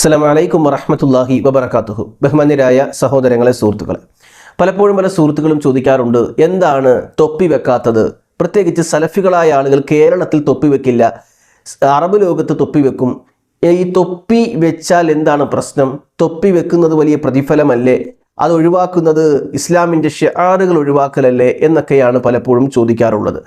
അസ്സലാമു അലൈക്കും വറഹ്മത്തുള്ളാഹി വബറകാതുഹു ബഹുമാന്യരായ സഹോദരങ്ങളെ സുഹൃത്തുക്കളെ പലപ്പോഴും പല സുഹൃത്തുക്കളും ചോദിക്കാറുണ്ട് എന്താണ് തൊപ്പി വെക്കാത്തത്? പ്രത്യേകിച്ച് സലഫികളായ ആളുകൾ കേരളത്തിൽ തൊപ്പി വെക്കില്ല അറബ് ലോകത്ത് തൊപ്പി വെക്കും. ഈ തൊപ്പി വെച്ചാൽ എന്താണ് പ്രശ്നം? തൊപ്പി വെക്കുന്നത് വലിയ പ്രതിഫലമല്ലേ? അത് ഒഴിവാക്കുന്നത് ഇസ്ലാമിന്റെ ഷിയാറുകൾ ഒഴിവാക്കലല്ലേ എന്നൊക്കെയാണ് പലപ്പോഴും ചോദിക്കാറുള്ളത്.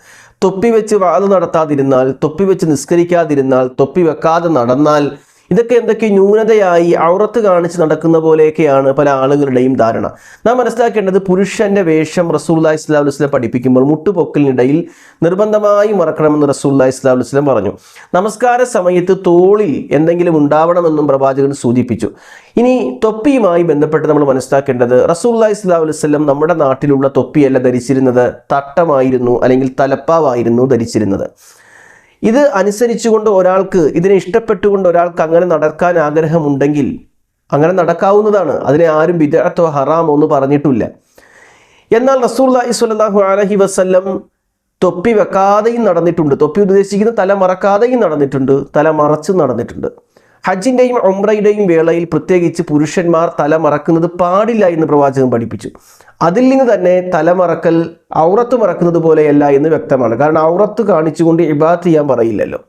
തൊപ്പി വെച്ച് വാത് നടത്താതിരുന്നാൽ തൊപ്പി വെച്ച് നിസ്കരിക്കാതിരുന്നാൽ തൊപ്പി വെക്കാതെ നടന്നാൽ ഇതൊക്കെ എന്തൊക്കെ ന്യൂനതയായി ഔറത്ത് കാണിച്ച് നടക്കുന്ന പോലെയൊക്കെയാണ് പല ആളുകളുടെയും ധാരണ. നാം മനസ്സിലാക്കേണ്ടത് പുരുഷന്റെ വേഷം റസൂല്ലാ ഇസ്ലാം വസ്ലം പഠിപ്പിക്കുമ്പോൾ മുട്ടുപൊക്കലിനിടയിൽ നിർബന്ധമായി മറക്കണമെന്ന് റസൂല്ലാ ഇസ്ലാം വസ്ലം പറഞ്ഞു. നമസ്കാര സമയത്ത് തോളിൽ എന്തെങ്കിലും ഉണ്ടാവണമെന്നും പ്രവാചകൻ സൂചിപ്പിച്ചു. ഇനി തൊപ്പിയുമായി ബന്ധപ്പെട്ട് നമ്മൾ മനസ്സിലാക്കേണ്ടത് റസൂല്ലാ ഇസ്ലാം വസ്ലം നമ്മുടെ നാട്ടിലുള്ള തൊപ്പിയല്ല ധരിച്ചിരുന്നത് തട്ടമായിരുന്നു അല്ലെങ്കിൽ തലപ്പാവായിരുന്നു ധരിച്ചിരുന്നത്. ഇത് അനുസരിച്ചുകൊണ്ട് ഒരാൾക്ക് ഇതിനെ ഇഷ്ടപ്പെട്ടുകൊണ്ട് ഒരാൾക്ക് അങ്ങനെ നടക്കാൻ ആഗ്രഹമുണ്ടെങ്കിൽ അങ്ങനെ നടക്കാവുന്നതാണ്. അതിനെ ആരും വിദഗ്ധോ ഹറാമോ എന്ന് പറഞ്ഞിട്ടില്ല. എന്നാൽ റസൂല്ലാഹി സ്വല്ലല്ലാഹു അലൈഹി വസ്ല്ലം തൊപ്പി വെക്കാതെയും നടന്നിട്ടുണ്ട്. തൊപ്പി ഉദ്ദേശിക്കുന്ന തല മറക്കാതെയും നടന്നിട്ടുണ്ട്. തല മറച്ചും നടന്നിട്ടുണ്ട്. ഹജ്ജിന്റെയും ഒമ്രയുടെയും വേളയിൽ പ്രത്യേകിച്ച് പുരുഷന്മാർ തലമറക്കുന്നത് പാടില്ല എന്ന് പ്രവാചകൻ പഠിപ്പിച്ചു. അതിൽ നിന്ന് തന്നെ തലമറക്കൽ ഔറത്ത് മറക്കുന്നത് പോലെയല്ല എന്ന് വ്യക്തമാണ്. കാരണം ഔറത്ത് കാണിച്ചുകൊണ്ട് ഇബാത്ത് ചെയ്യാൻ പറയില്ലല്ലോ.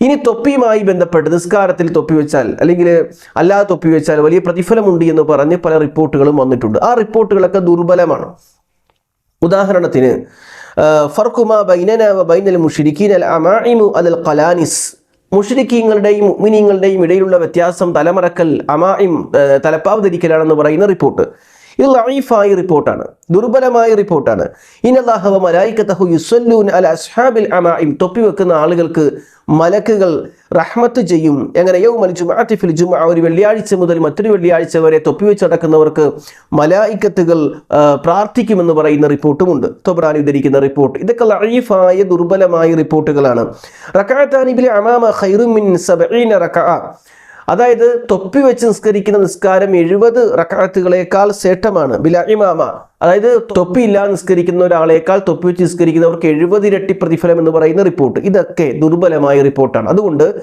ഇനി തൊപ്പിയുമായി ബന്ധപ്പെട്ട് നിസ്കാരത്തിൽ തൊപ്പി വെച്ചാൽ അല്ലെങ്കിൽ അല്ലാതെ തൊപ്പി വെച്ചാൽ വലിയ പ്രതിഫലമുണ്ട് എന്ന് പറഞ്ഞ് പല റിപ്പോർട്ടുകളും വന്നിട്ടുണ്ട്. ആ റിപ്പോർട്ടുകളൊക്കെ ദുർബലമാണ്. ഉദാഹരണത്തിന് ഫർക്കുമ ബൈനന ബൈനൽ മുഷിരിക്കീൻ അൽ അമാഇമു അൽ ഖലാനിസ് മുഷരിക്കീങ്ങളുടെയും മുമിനീങ്ങളുടെയും ഇടയിലുള്ള വ്യത്യാസം തലമറക്കൽ അമായിം തലപ്പാവ് ധരിക്കലാണെന്ന് പറയുന്ന റിപ്പോർട്ട്. ഇത് ലൈഫായ റിപ്പോർട്ടാണ്. ദുർബലമായ റിപ്പോർട്ടാണ്. ഇനല്ലാഹവ മലായിക്കത്തഹു യുസല്ലൂൻ അൽ അസ്ഹാബിൽ അമായിം തൊപ്പി വെക്കുന്ന ആളുകൾക്ക് മലക്കുകൾ റഹ്മത്ത് ചെയ്യും. എങ്ങനെ? യൗമൽ ജുമാഅത്തിഫിൽ ജുമാ ഒരു വെള്ളിയാഴ്ച മുതൽ മറ്റൊരു വെള്ളിയാഴ്ച വരെ തൊപ്പി വെച്ച് നടക്കുന്നവർക്ക് മലായിക്കത്തുകൾ പ്രാർത്ഥിക്കുമെന്ന് പറയുന്ന റിപ്പോർട്ടുമുണ്ട്. തൊബ്രാനി ഉദ്ധരിക്കുന്ന റിപ്പോർട്ട്. ഇതൊക്കെ ലൈഫായ ദുർബലമായ റിപ്പോർട്ടുകളാണ്. റക്കാത്താനിബിലെ അമാമ ഖൈറുമിൻ സബഈന റക്അ അതായത് തൊപ്പി വെച്ച് നിസ്കരിക്കുന്ന നിസ്കാരം എഴുപത് റക്കാത്തുകളേക്കാൾ ശ്രേഷ്ഠമാണ്. ബില ഇമാമ അതായത് തൊപ്പി ഇല്ലാതെ നിസ്കരിക്കുന്ന ഒരാളേക്കാൾ തൊപ്പി വെച്ച് നിസ്കരിക്കുന്നവർക്ക് എഴുപത് ഇരട്ടി പ്രതിഫലം എന്ന് പറയുന്ന റിപ്പോർട്ട് ഇതൊക്കെ ദുർബലമായ റിപ്പോർട്ടാണ് അതുകൊണ്ട്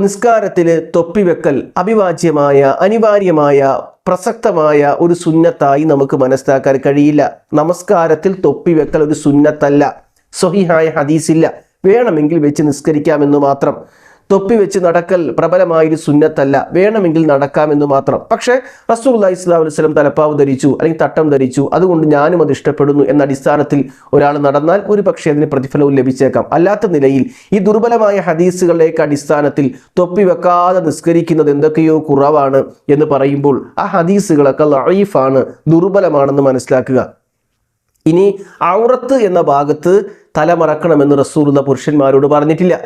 നിസ്കാരത്തിൽ തൊപ്പി വെക്കൽ അഭിവാജ്യമായ അനിവാര്യമായ പ്രസക്തമായ ഒരു സുന്നത്തായി നമുക്ക് മനസ്സിലാക്കാൻ കഴിയില്ല. നമസ്കാരത്തിൽ തൊപ്പി വെക്കൽ ഒരു സുന്നത്തല്ല. സ്വഹിഹായ ഹദീസില്ല. വേണമെങ്കിൽ വെച്ച് നിസ്കരിക്കാമെന്ന് മാത്രം. തൊപ്പി വെച്ച് നടക്കൽ പ്രബലമായൊരു സുന്നത്തല്ല. വേണമെങ്കിൽ നടക്കാമെന്ന് മാത്രം. പക്ഷേ റസൂൽ ഇസ്ലാം വസ്ലം തലപ്പാവ് ധരിച്ചു അല്ലെങ്കിൽ തട്ടം ധരിച്ചു അതുകൊണ്ട് ഞാനും അത് ഇഷ്ടപ്പെടുന്നു എന്ന അടിസ്ഥാനത്തിൽ ഒരാൾ നടന്നാൽ ഒരു പക്ഷേ അതിന് പ്രതിഫലവും ലഭിച്ചേക്കാം. അല്ലാത്ത നിലയിൽ ഈ ദുർബലമായ ഹദീസുകളിലേക്ക് അടിസ്ഥാനത്തിൽ തൊപ്പി വെക്കാതെ നിസ്കരിക്കുന്നത് എന്തൊക്കെയോ കുറവാണ് എന്ന് പറയുമ്പോൾ ആ ഹദീസുകളൊക്കെ ലൈഫാണ് ദുർബലമാണെന്ന് മനസ്സിലാക്കുക. ഇനി ഔറത്ത് എന്ന ഭാഗത്ത് തല മറക്കണമെന്ന് റസൂറുള്ള പുരുഷന്മാരോട് പറഞ്ഞിട്ടില്ല.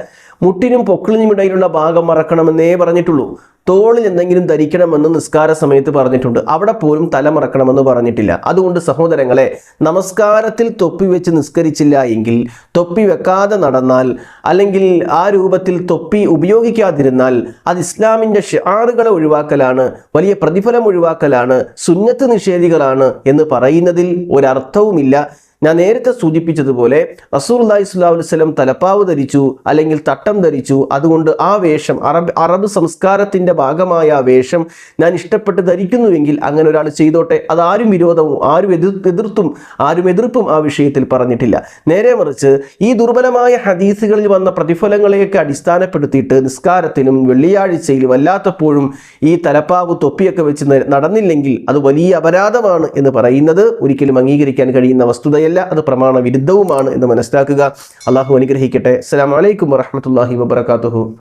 മുട്ടിനും പൊക്കിളിനും ഇടയിലുള്ള ഭാഗം മറക്കണമെന്നേ പറഞ്ഞിട്ടുള്ളൂ. തോളിൽ എന്തെങ്കിലും ധരിക്കണമെന്ന് നിസ്കാര സമയത്ത് പറഞ്ഞിട്ടുണ്ട്. അവിടെ പോലും തല മറക്കണമെന്ന് പറഞ്ഞിട്ടില്ല. അതുകൊണ്ട് സഹോദരങ്ങളെ നമസ്കാരത്തിൽ തൊപ്പി വെച്ച് നിസ്കരിച്ചില്ല എങ്കിൽ തൊപ്പി വെക്കാതെ നടന്നാൽ അല്ലെങ്കിൽ ആ രൂപത്തിൽ തൊപ്പി ഉപയോഗിക്കാതിരുന്നാൽ അത് ഇസ്ലാമിന്റെ ഷാറുകളെ ഒഴിവാക്കലാണ് വലിയ പ്രതിഫലം ഒഴിവാക്കലാണ് സുന്നത്ത് നിഷേധികളാണ് എന്ന് പറയുന്നതിൽ ഒരർത്ഥവുമില്ല. ഞാൻ നേരത്തെ സൂചിപ്പിച്ചതുപോലെ അള്ളാഹി സ്വലാഹു വസ്ലം തലപ്പാവ് ധരിച്ചു അല്ലെങ്കിൽ തട്ടം ധരിച്ചു. അതുകൊണ്ട് ആ വേഷം അറബ് അറബ് സംസ്കാരത്തിന്റെ ഭാഗമായ ആ വേഷം ഞാൻ ഇഷ്ടപ്പെട്ട് ധരിക്കുന്നുവെങ്കിൽ അങ്ങനെ ഒരാൾ ചെയ്തോട്ടെ. അതാരും വിരോധവും ആരും എതിർ എതിർത്തും ആരും എതിർപ്പും ആ വിഷയത്തിൽ പറഞ്ഞിട്ടില്ല. നേരെ മറിച്ച് ഈ ദുർബലമായ ഹദീസുകളിൽ വന്ന പ്രതിഫലങ്ങളെയൊക്കെ അടിസ്ഥാനപ്പെടുത്തിയിട്ട് നിസ്കാരത്തിലും വെള്ളിയാഴ്ചയിലും അല്ലാത്തപ്പോഴും ഈ തലപ്പാവ് തൊപ്പിയൊക്കെ വെച്ച് നടന്നില്ലെങ്കിൽ അത് വലിയ അപരാധമാണ് എന്ന് പറയുന്നത് ഒരിക്കലും അംഗീകരിക്കാൻ കഴിയുന്ന വസ്തുതയല്ല. ശരിയല്ല അത് പ്രമാണ വിരുദ്ധവുമാണ് എന്ന് മനസ്സിലാക്കുക. അള്ളാഹു അനുഗ്രഹിക്കട്ടെ. അസ്സാം വലൈക്കും വറഹമത്തല്ലാഹി വബർക്കാത്തുഹു